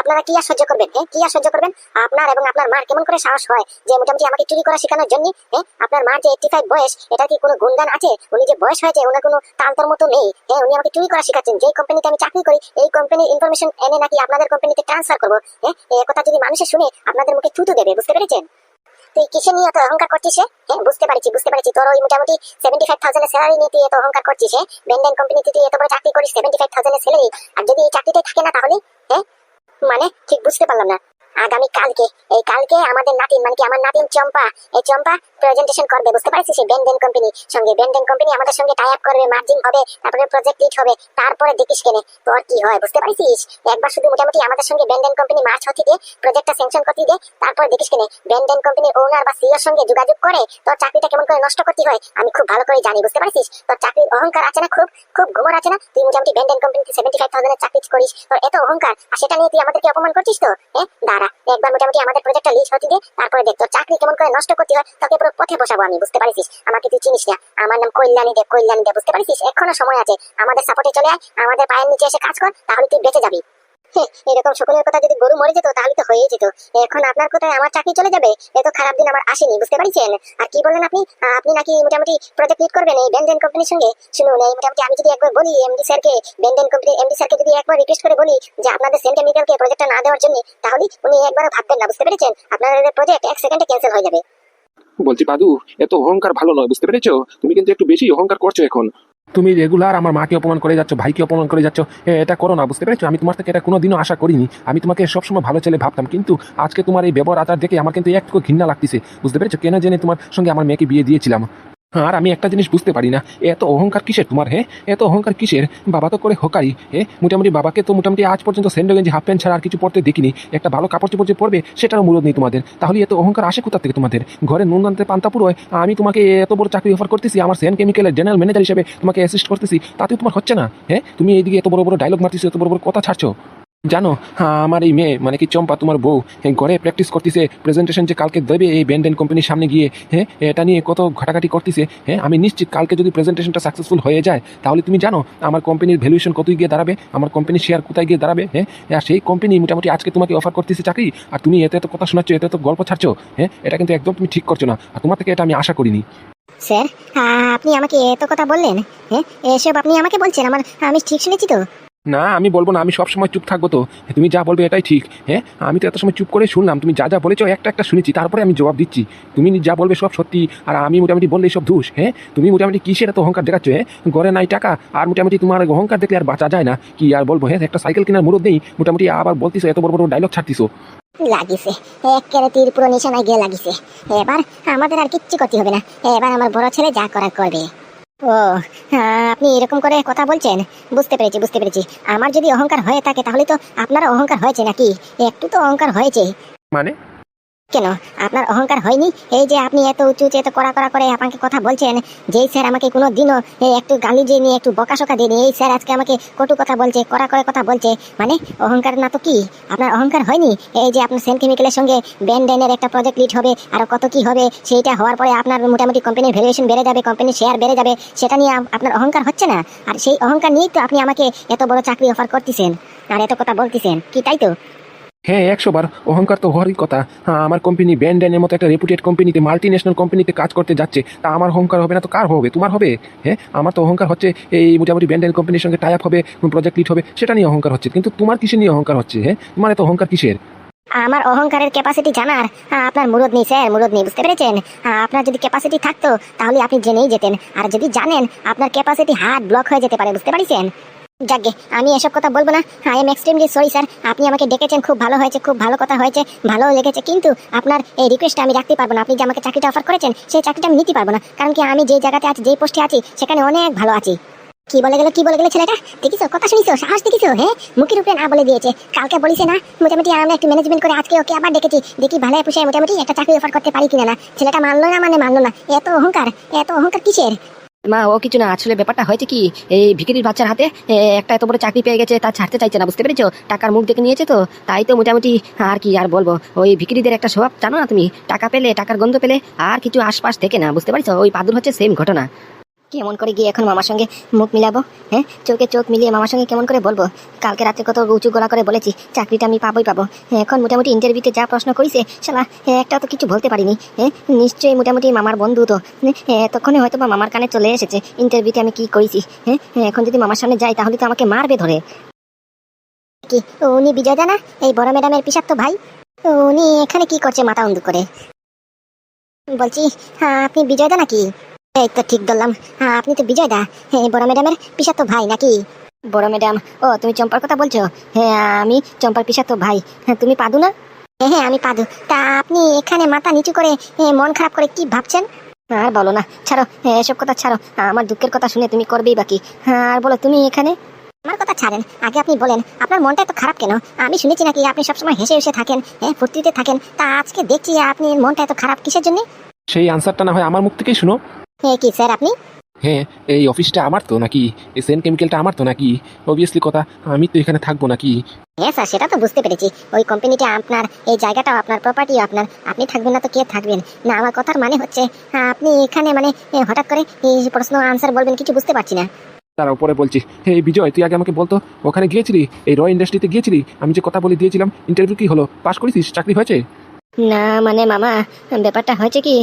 আপনারা কি আর সহ্য করবেন হ্যাঁ? কি আর সহ্য করবেন? আপনার এবং আপনার মার কেমন করে সাহস হয় যে মোটামুটি আমাকে চুরি করা শেখানোর জন্য হ্যাঁ? আপনার মার যে এইটটি ফাইভ বয়স, এটা কি কোনো গুণগান আছে? উনি যে বয়স হয়েছে ওনার কোনো তান্তর মতো নেই হ্যাঁ? উনি আমাকে চুরি করা শেখাচ্ছেন, যেই কোম্পানিতে আমি চাকরি করি, এই কোম্পানির ইনফরমেশন এনে নাকি আপনাদের কোম্পানিতে ট্রান্সফার করব হ্যাঁ? এই কথা যদি মানুষে শুনে আপনাদের মুখে থুতু দেবে, বুঝতে পেরেছেন? তুই কিসে নিয়ে এত অহংকার করছিস হ্যাঁ? বুঝতে পারছি বুঝতে পারছি, তোর ওই মোটামুটি সেভেন্টি ফাইভ থাউজেন্ডের স্যালারি নিয়ে তুই এত অহংকার করছিস হ্যাঁ? বেন্ডেন কোম্পানিতে তুই এত বড় চাকরি করিস সেভেন্টি ফাইভ থাউজেন্ডের স্যালারি আর যদি এই চাকরিটাই থাকে না তাহলে হ্যাঁ? মানে? ঠিক বুঝতে পারলাম না। আগামী কালকে, এই কালকে আমাদের নাতিন মানে কি আমার নাতিন চম্পা, এই চম্পা প্রেজেন্টেশন করবে, বুঝতে পারছিস? এই বেন্ডেন কোম্পানি সঙ্গে বেন্ডেন কোম্পানি আমাদের সঙ্গে টাই আপ করবে মার্জিন হবে, তারপরে প্রজেক্ট লিড হবে, তারপরে দেখিস কেনে, তোর কি হয়, বুঝতে পারছিস? একবার শুধু মোটামুটি আমাদের সঙ্গে বেন্ডেন কোম্পানি মার্চ হতে দে প্রজেক্টটা স্যাংশন করতে দে, তারপরে দেখিস কেনে বেন্ডেন কোম্পানির ওনার বা সিইওর সঙ্গে যোগাযোগ করে, তোর চাকরিটা কেমন করে নষ্ট করতে হয়, আমি খুব ভালো করে জানি, বুঝতে পারছিস? তোর চাকরির অহংকার আছে না খুব? খুব ঘুমর আছে না? তুই মোটামুটি বেন্ডেন কোম্পানিতে সেভেন্টি ফাইভ থাউজেন্ডের চাকরি করিস, তোর এত অহংকার, আর সেটা নিয়ে তুই আমাদেরকে অপমান করছিস তো? হ্যাঁ? দাঁড়া, একবার মোটামুটি আমাদের প্রজেক্টটা লিজ হতে দে, তারপরে দেখ, তোর চাকরি কেমন করে নষ্ট করতে হয়, তোকে পুরো পথে বসাবো আমি, বুঝতে পারছিস? আমাকে তুই চিনিস না। আমার নাম কল্যাণী দেব কল্যাণী দেব, বুঝতে পারছিস? এখনও সময় আছে। আমাদের সাপোর্টে চলে আয়, আমাদের পায়ের নিচে এসে কাজ কর, তাহলে তুই বেঁচে যাবি। এরকম সকলের কথা যদি গরু মরে যেত, তাহলে তো হয়েই যেত। এখন আপনার কোথায় আমার চাকরি চলে যাবে? এত খারাপ দিন আমার আসেনি, বুঝতে পারছেন? আর কি বললেন আপনি? আপনি নাকি মোটামুটি প্রজেক্ট লিড করবেন এই বেন্ডেন কোম্পানির সঙ্গে? শুনুন, এই মোটামুটি আমি যদি একবার বলি এমডি স্যারকে বেন্ডেন কোম্পানির এমডি স্যারকে যদি একবার রিকোয়েস্ট করে বলি যে আপনাদের সেন্ট কেমিক্যালকে প্রজেক্টটা না দেওয়ার জন্য, তাহলে উনি একবারও ভাববেন না, বুঝতে পেরেছেন? আপনাদের প্রজেক্ট এক সেকেন্ডে ক্যান্সেল হয়ে যাবে। বলছি পাদু এত অহংকার ভালো নয়, বুঝতে পেরেছ? তুমি কিন্তু একটু বেশি অহংকার করছ এখন। তুমি রেগুলার আমার মাকে অপমান করে যাচ্ছ, ভাইকে অপমান করে যাচ্ছ এটা করো না, বুঝতে পেরেছ? আমি তোমার থেকে এটা কোনোদিনও আশা করিনি। আমি তোমাকে সবসময় ভালো ছেলে ভাবতাম, কিন্তু আজকে তোমার এই ব্যবহার আচার দেখে আমার কিন্তু একটু ঘৃণা লাগতেছে, বুঝতে পেরেছ? কেন জেনে তোমার সঙ্গে আমার মেয়েকে বিয়ে দিয়েছিলাম। আর আমি একটা জিনিস বুঝতে পারি না। এত অহংকার কিসের তোমার হ্যাঁ এত অহংকার কিসের? বাবা তো করে হোকাই হ্যাঁ মোটামুটি বাবাকে তো মোটামুটি আজ পর্যন্ত স্যান্ডো গেঞ্জি, হাফ প্যান্ট ছাড়া আর কিছু পড়তে দেখিনি। একটা ভালো কাপড় চোপড় যে পরবে, সেটারও মূলত নেই তোমাদের। তাহলে এত অহংকার আসে কোথা থেকে তোমাদের? ঘরে নুন আনতে পান্তা পুরোয় আমি তোমাকে এত বড় চাকরি অফার করতেছি, আমার সেন কেমিক্যালের জেনারেল ম্যানেজার হিসেবে তোমাকে অ্যাসিস্ট করতেছি, তাতেও তোমার হচ্ছে না হ্যাঁ তুমি এইদিকে এত বড় বড় ডায়লগ মারতেছো, এত বড় বড় কথা ছাড়ছো। জানো হ্যাঁ আমার এই মেয়ে মানে কি চম্পা তোমার বউ ঘরে প্র্যাকটিস করতেছে প্রেজেন্টেশন যে কালকে দেবে এই ব্যান্ডেন কোম্পানির সামনে গিয়ে হ্যাঁ এটা নিয়ে কত ঘাটাঘাটি করতেছে হ্যাঁ আমি নিশ্চিত কালকে যদি প্রেজেন্টেশনটা সাকসেসফুল হয়ে যায়, তাহলে তুমি জানো আমার কোম্পানির ভ্যালুয়েশন কত গিয়ে দাঁড়াবে, আমার কোম্পানির শেয়ার কোথায় গিয়ে দাঁড়াবে হ্যাঁ আর সেই কোম্পানি মোটামুটি আজকে তোমাকে অফার করতেছে চাকরি, আর তুমি এত এত কথা শোনাচ্ছ, এত এত গল্প ছাড়ছো হ্যাঁ এটা কিন্তু একদম তুমি ঠিক করছ না, আর তোমার থেকে এটা আমি আশা করিনি। স্যার আপনি আমাকে এত কথা বললেন হ্যাঁ এসব আপনি আমাকে বলছেন, আমার, আমি ঠিক শুনেছি তো। না, আমি বলব না, আমি সবসময় চুপ থাকব তো। তুমি যা বলবে এটাই ঠিক। হ্যাঁ আমি তো এত সময় চুপ করে শুনলাম, তুমি যা যা বলেছ একটা একটা শুনেছি, তারপরে আমি জবাব দিচ্ছি। তুমি যা বলবে সব সত্যি, আর আমি মোটামুটি বললে সব দোষ হ্যাঁ? তুমি মোটামুটি কিসের এত অহংকার দেখাচ্ছ হ্যাঁ? ঘরে নাই টাকা, আর মোটামুটি তোমার অহংকার দেখলে আর বাঁচা যায় না। কি আর বলব হ্যাঁ? একটা সাইকেল কেনার মুরত নেই, মোটামুটি আবার বলতিস এত বড় বড় ডায়লগ ছাড়তিছো। লাগিছে তীর পুরো গিয়ে লাগিছে। এবার আমাদের আর কিচ্ছু করতে হবে না। এবার আমার বড় ছেলে যা করার করবে। ও হ্যাঁ, আপনি এরকম করে কথা বলছেন বুঝতে পেরেছি বুঝতে পেরেছি। আমার যদি অহংকার হয়ে থাকে তাহলে তো আপনার অহংকার হয়েছে নাকি? একটু তো অহংকার হয়েছে। মানে? কেন? আপনার অহংকার হয়নি? এই যে আপনি এত উঁচু উঁচু এত কড়া কড়া করে আপনাকে কথা বলছেন, যেই স্যার আমাকে কোনো দিনও একটু গালি দিয়ে নিয়ে, একটু বকাশকা দিয়ে এই স্যার আজকে আমাকে কটু কথা বলছে, কড়া করে কথা বলছে মানে অহংকার না তো কি? আপনার অহংকার হয়নি? এই যে আপনার সেন কেমিক্যালের সঙ্গে ব্যান্ডেনের একটা প্রজেক্ট লিড হবে, আর কত কি হবে, সেইটা হওয়ার পরে আপনার মোটামুটি কোম্পানির ভ্যালুয়েশন বেড়ে যাবে কোম্পানির শেয়ার বেড়ে যাবে, সেটা নিয়ে আপনার অহংকার হচ্ছে না? আর সেই অহংকার নিয়েই তো আপনি আমাকে এত বড় চাকরি অফার করতেছেন, আর এত কথা বলতেছেন, কি তাই তো? হ্যাঁ একশো বার অহংকার তো হওয়ারই কথা। হ্যাঁ আমার কোম্পানি ব্যান্ডেনের মতো একটা রেপুটেড কোম্পানিতে মাল্টি ন্যাশনাল কোম্পানিতে কাজ করতে যাচ্ছে তা আমার অহংকার হবে না তো কার হবে? তোমার হবে? হ্যাঁ আমার তো অহংকার হচ্ছে এই মোটামুটি ব্যান্ডেন কোম্পানির সঙ্গে টাই আপ হবে প্রজেক্ট লিড হবে সেটা নিয়ে অহংকার হচ্ছে। কিন্তু তোমার কিসের নিয়ে অহংকার হচ্ছে হ্যাঁ? তোমার এত অহংকার কিসের? আমার অহংকারের ক্যাপাসিটি জানার আহ, আপনার মুরদ নেই স্যার মুরদ নেই বুঝতে পেরেছেন? আহ, আপনার যদি ক্যাপাসিটি থাকতো তাহলে আপনি জেনেই যেতেন। আর যদি জানেন আপনার ক্যাপাসিটি হার্ট ব্লক হয়ে যেতে পারে বুঝতে পারছেন? যাকে আমি এসব কথা বলব না। I am extremely sorry sir আপনি আমাকে ডেকেছেন, খুব ভালো হয়েছে, খুব ভালো কথা হয়েছে, ভালো লেগেছে, কিন্তু আপনার এই রিকোয়েস্টটা আমি রাখতে পারব না। আপনি যে আমাকে চাকরিটা অফার করেছেন সেই চাকরিটা আমি নিতে পারব না। কারণ কি, আমি যে জায়গাতে আছি, যেই পোস্টে আছি, সেখানে অনেক ভালো আছি। কি বলে গেল, কি বলে গেল ছেলেটা? দেখিছো কথা শুনিছো সাহস দেখিছো হ্যাঁ মুখের উপরে না বলে দিয়েছে। কালকে বলিছে না, মোটামুটি আমরা একটু ম্যানেজমেন্ট করে আজকে ওকে আবার ডেকেছি। দেখি ভালো পুষে মোটামুটি একটা চাকরি অফার করতে পারি কিনা না। ছেলেটা মানলো না মানে মানলো না। এত অহংকার এত অহংকার কিসের? মা, ও কিছু না, আসলে ব্যাপারটা হয়েছে কি, এই ভিকিরির বাচ্চার হাতে একটা এত বড় চাকরি পেয়ে গেছে, তা ছাড়তে চাইছে না, বুঝতে পেরেছ? টাকার মুখ দেখে নিয়েছে তো? তাই তো মোটামুটি, আর কি আর বলব? ওই ভিকিরিদের একটা স্বভাব, জানো না তুমি? টাকা পেলে, টাকার গন্ধ পেলে, আর কিছু আশপাশ থেকে না, বুঝতে পারছ? ওই পাদুর হচ্ছে সেম ঘটনা। কেমন করে গিয়ে এখন মামার সঙ্গে মুখ মিলাবো? হ্যাঁ? চোখে চোখ মিলিয়ে মামার সঙ্গে কেমন করে বলব? কালকে রাতে কত উঁচু গলা করে বলেছি চাকরিটা আমি পাবোই পাবো। এখন মোটামুটি ইন্টারভিউতে যা প্রশ্ন করেছে শালা হ্যাঁ, একটা তো কিছু বলতে পারিনি। হ্যাঁ নিশ্চয়ই মোটামুটি মামার বন্ধু তো। হ্যাঁ, তখনই হয়তো বা মামার কানে চলে এসেছে ইন্টারভিউতে আমি কি করেছি। হ্যাঁ হ্যাঁ, এখন যদি মামার সামনে যাই তাহলে তো আমাকে মারবে ধরে। কি উনি বিজয় দা না এই বড় ম্যাডামের পিসার তো ভাই। উনি এখানে কি করছে মাথা উন্দু করে? বলছি হ্যাঁ আপনি বিজয় দা নাকি এই তো ঠিক ধরলাম। হ্যাঁ আপনি তো বিজয় দা এই বড় ম্যাডামের পিসার তো ভাই নাকি? বড় ম্যাডাম ও তুমি চম্পার কথা বলছো? হ্যাঁ আমি চম্পার পিসা তো ভাই। হ্যাঁ তুমি পাদু না? হ্যাঁ হ্যাঁ আমি পাদু। তা আপনি এখানে মাথা নিচু করে মন খারাপ করে কি ভাবছেন? আর বলো না ছাড়ো হ্যাঁ, এসব কথা ছাড়ো। আমার দুঃখের কথা শুনে তুমি করবেই বাকি হ্যাঁ আর বলো তুমি এখানে? আমার কথা ছাড়েন। আগে আপনি বলেন আপনার মনটা এত খারাপ কেন? আমি শুনেছি নাকি আপনি সবসময় হেসে হেসে থাকেন হ্যাঁ ফুর্তিতে থাকেন। তা আজকে দেখছি আপনি মনটা এত খারাপ কিসের জন্য? সেই আনসারটা না হয় আমার মুখ থেকেই শুনো। হ্যাঁ কি স্যার আপনি? হ্যাঁ এই অফিসটা আমার তো নাকি? এই সেন কেমিক্যালটা আমার তো নাকি? অবভিয়াসলি কথা আমি তো এখানে থাকব নাকি? হ্যাঁ স্যার সেটা তো বুঝতে পেরেছি। ওই কোম্পানিটা আপনার এই জায়গাটাও আপনার প্রপার্টিও আপনার। আপনি থাকবেন না তো কে থাকবেন? না আমার কথার মানে হচ্ছে হ্যাঁ, আপনি এখানে মানে এ, হঠাৎ করে এই প্রশ্ন আনসার বলবেন কিছু বুঝতে পারছি না। তার উপরে বলছি হে বিজয় তুই আগে আমাকে বলতো ওখানে গিয়েছিলি? এই র ইন্ডাস্ট্রিতে গিয়েছিলি? আমি যে কথা বলে দিয়েছিলাম ইন্টারভিউ কি হলো? পাস করেছিস? চাকরি হয়েছে? না মানে মামা ব্যাপারটা হয়েছে কি?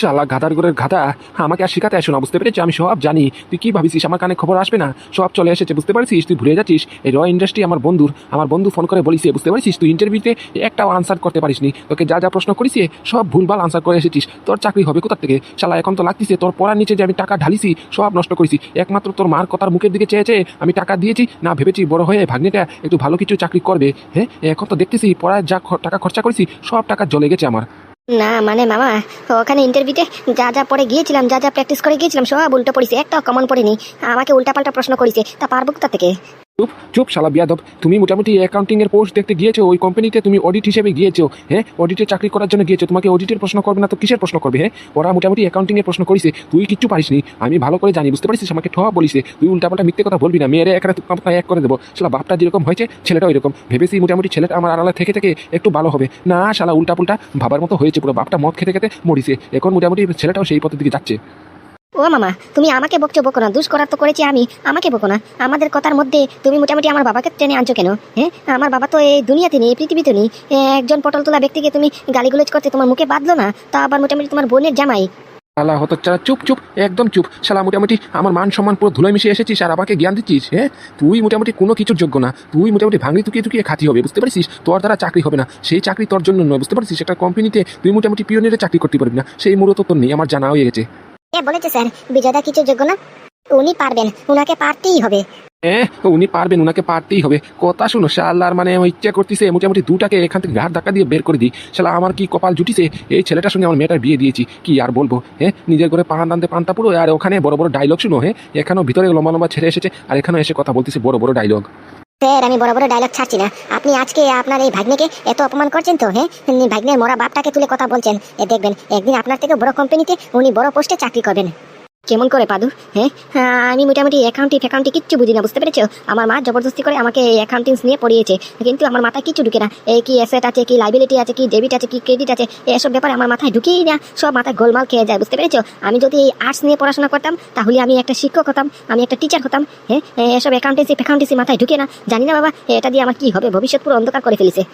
শালা গাদার ঘরের গাদা আমাকে আর শিখাতে আসো না, বুঝতে পেরেছি? আমি সব জানি। তুই কি ভাবিছিস? আমার কানে খবর আসবে না? সব চলে এসেছে, বুঝতে পারছিস? তুই ভুলে যাচ্ছিস? এই র ইন্ডাস্ট্রি আমার বন্ধুর, আমার বন্ধু ফোন করে বলিস বুঝতে পারছিস? তুই ইন্টারভিউতে একটাও আনসার করতে পারিসনি। তোকে যা যা প্রশ্ন করিস সব ভুলভাল আনসার করে এসেছিস। তোর চাকরি হবে কোথার থেকে? শালা, এখন তো লাগতিছে, তোর পড়ার নিচে যে আমি টাকা ঢালিছি, সব নষ্ট করেছি। একমাত্র তোর মার কথার মুখের দিকে চেয়ে চেয়ে আমি টাকা দিয়েছি, না ভেবেছি বড় হয়ে ভাগ্নিটা একটু ভালো কিছু চাকরি করবে। হ্যাঁ এখন তো দেখতেছি, পড়ায় যা টাকা খরচা করেছি, সব টাকা জ্বলে গেছে আমার। না মানে মামা, ওখানে ইন্টারভিউতে যা যা পরে গিয়েছিলাম, যা যা প্র্যাকটিস করে গিয়েছিলাম, সব উল্টো পড়েছে, একটাও কমন পড়েনি। আমাকে উল্টাপাল্টা প্রশ্ন করেছে, তা পারব তা থেকে? চুপ চুপ, শালা বিয়াদব। তুমি মোটামুটি অ্যাকাউন্টিং এর পোস্ট দেখতে গিয়েছো, ওই কোম্পানিতে তুমি অডিট হিসেবে গিয়েছো হ্যাঁ? অডিটে চাকরি করার জন্য গিয়েছো, তোমাকে অডিটের প্রশ্ন করবে না তো কিসের প্রশ্ন করবে হ্যাঁ? ওরা মোটামুটি অ্যাকাউন্টিং এর প্রশ্ন করিছে, তুই কিচ্ছু পারিসনি আমি ভালো করে জানি, বুঝতে পারিস আমাকে ঠোয়া বলিছে, তুই উল্টাপাল্টা মিথ্যে কথা বলবি না। মেয়েরে এখানে এক করে দেবো। শালা বাপটা যেরকম হয়েছে, ছেলেটাও এরকম। ভেবেছি মোটামুটি ছেলেটা আমার আড়ালে থেকে থেকে একটু ভালো হবে। না, শালা উল্টাপুল্টা, ভাবার মতো হয়েছে, পুরো বাপটা মদ খেতে খেতে মরিছে। এখন মোটামুটি ছেলেটাও সেই পথের দিকে যাচ্ছে। ও মামা, তুমি আমাকে বকছো, বকো না। দুষ করার তো করেছি আমি। আমাকে বকো না। আমাদের কথার মধ্যে তুমি মোটামুটি আমার বাবাকে টেনে আনছো কেন? হ্যাঁ আমার বাবা তো এই দুনিয়াতে নেই পৃথিবীতে নেই। একজন পটল তোলা ব্যক্তিকে তুমি গালিগুলোজ করতে তোমার মুখে বাঁধলো না? তা আবার মোটামুটি তোমার বোনের জামাই। হতো চালা চুপ চুপ, একদম চুপ। শালা মোটামুটি আমার মান সম্মান পুরো ধুলোয় মিশে এসেছিস আর আমাকে জ্ঞান দিচ্ছিস হ্যাঁ তুই মোটামুটি কোনো কিছুর যোগ্য না। তুই মোটামুটি ভাঙড়ি তুকিয়ে তুকিয়ে খাতি হবে, বুঝতে পারছিস? তোর দ্বারা চাকরি হবে না। সেই চাকরি তোর জন্য নয়, বুঝতে পারছিস? একটা কোম্পানিতে তুই মোটামুটি পিওনের চাকরি করতে পারবি না। সেই মূলত তোর নেই, আমার জানা হয়ে গেছে। এ, বলেছে, স্যার, বিজয়দা কিছু যোগ্য না? উনি পারবেন, উনাকে পারতেই হবে। হ্যাঁ উনি পারবেন, উনাকে পারতেই হবে। কথা শুনো, শালার মানে আমার ইচ্ছা করতেছে, মোটামুটি দুটাকে এখান থেকে ঘাট ধাক্কা দিয়ে বের করে দিই। শালা, আমার কি কপাল জুটিছে? এই ছেলেটার সঙ্গে আমার মেয়েটার বিয়ে দিয়েছি। কি আর বলব হ্যাঁ নিজের করে পাহান দানতে পান্তা পুরো, আর ওখানে বড় বড় ডায়লগ শুনো হ্যাঁ এখানেও ভিতরে লম্বা লম্বা ছেড়ে এসেছে, আর এখানেও এসে কথা বলতেছে বড় বড় ডায়লগ স্যার, আমি বড় বড় ডায়লগ ছাড়ছি না। আপনি আজকে আপনার এই ভাগ্নেকে এত অপমান করছেন তো হ্যাঁ? ভাগ্নের মরা বাপটাকে তুলে কথা বলছেন। দেখবেন, একদিন আপনার থেকে বড় কোম্পানিতে উনি বড় পোস্টে চাকরি করবেন। কেমন করে পাদু? হ্যাঁ আমি মোটামুটি অ্যাকাউন্টিং ফ্যাকাউন্টি কিচ্ছু বুঝি না, বুঝতে পেরেছ? আমার মা জবরদস্তি করে আমাকে অ্যাকাউন্টিংস নিয়ে পড়িয়েছে। কিন্তু আমার মাথায় কিছু ঢুকে না। এই কি অ্যাসেট আছে, কি লাইবিলিটি আছে, কি ডেবিট আছে, কি ক্রেডিট আছে, এসব ব্যাপারে আমার মাথায় ঢুকেই না। সব মাথায় গোলমাল খেয়ে যায়, বুঝতে পেরেছ? আমি যদি এই আর্টস নিয়ে পড়াশোনা করতাম, তাহলে আমি একটা শিক্ষক হতাম, আমি একটা টিচার হতাম হ্যাঁ এসব অ্যাকাউন্টেন্সি ফ্যাকাউন্টেন্সি মাথায় ঢুকে না। জানি না বাবা, এটা দিয়ে আমার কি হবে? ভবিষ্যৎ পুরো অন্ধকার করে ফেলেছে।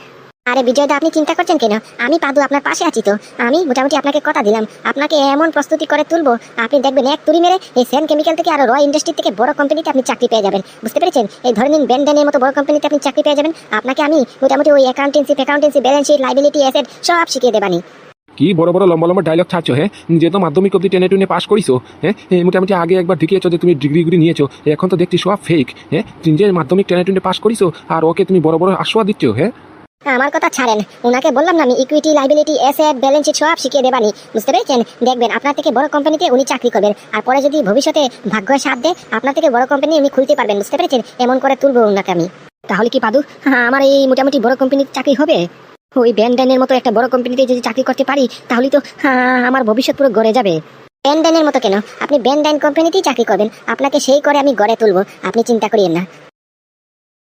আরে বিজয়দা, আপনি চিন্তা করছেন কেন? আমি পাদু আপনার পাশে আছি তো। আমি মোটামুটি আপনাকে কথা দিলাম। আপনাকে এমন প্রস্তুতি করে তুলবো, আপনি দেখবেন এক তুড়ি মেরে এই সেন কেমিক্যাল থেকে আরও রয় ইন্ডাস্ট্রি থেকে বড় কোম্পানিতে আপনি চাকরি পেয়ে যাবেন। বুঝতে পেরেছেন? এই ধরে নিন ব্যান্ডেনের মতো বড় কোম্পানিতে আপনি চাকরি পেয়ে যাবেন। আপনাকে আমি মোটামুটি ওই অ্যাকাউন্টেন্সি ফ্যাকাউন্টেন্সি ব্যালেন্স শিট লাইবিলিটি অ্যাসেট সব শিখিয়ে দেবানি। কি বড় বড় লম্বা লম্বা ডায়লগ ছাড়ছো হ্যাঁ যেহেতু মাধ্যমিক অব্দি টেনে টুনে পাস করিছো হ্যাঁ মোটামুটি আগে একবার ঢুকিয়েছো যে তুমি ডিগ্রিগুলি নিয়েছো, এখন তো দেখছি সব ফেক হ্যাঁ যে মাধ্যমিক টেনে টুনে পাশ করিছো, আর ওকে তুমি বড় বড় আশ্বাস দিচ্ছ হ্যাঁ আমার কথা ছাড়েন। ওনাকে বললাম না আমি equity liability asset balance sheet সব শিখিয়ে দেবানি। বুঝতে পেরেছেন? দেখবেন আপনার থেকে বড় কোম্পানিতে উনি চাকরি করবেন। আর পরে যদি ভবিষ্যতে ভাগ্য সাথ দেয় আপনার থেকে বড় কোম্পানি উনি খুলতে পারবেন। বুঝতে পেরেছেন? এমন করে তুলবো ওনাকে আমি। তাহলে কি পাদু? হ্যাঁ, আমার এই মোটামুটি বড় কোম্পানিতে চাকরি হবে? ওই ব্যান্ডানের মতো একটা বড় কোম্পানিতে যদি চাকরি করতে পারি তাহলে তো হ্যাঁ, আমার ভবিষ্যৎ পুরো গড়ে যাবে। ব্যান্ডাইনের মতো কেন? আপনি ব্যান্ডাইন কোম্পানিতেই চাকরি করবেন। আপনাকে সেই করে আমি গড়ে তুলবো। আপনি চিন্তা করিয়েন না।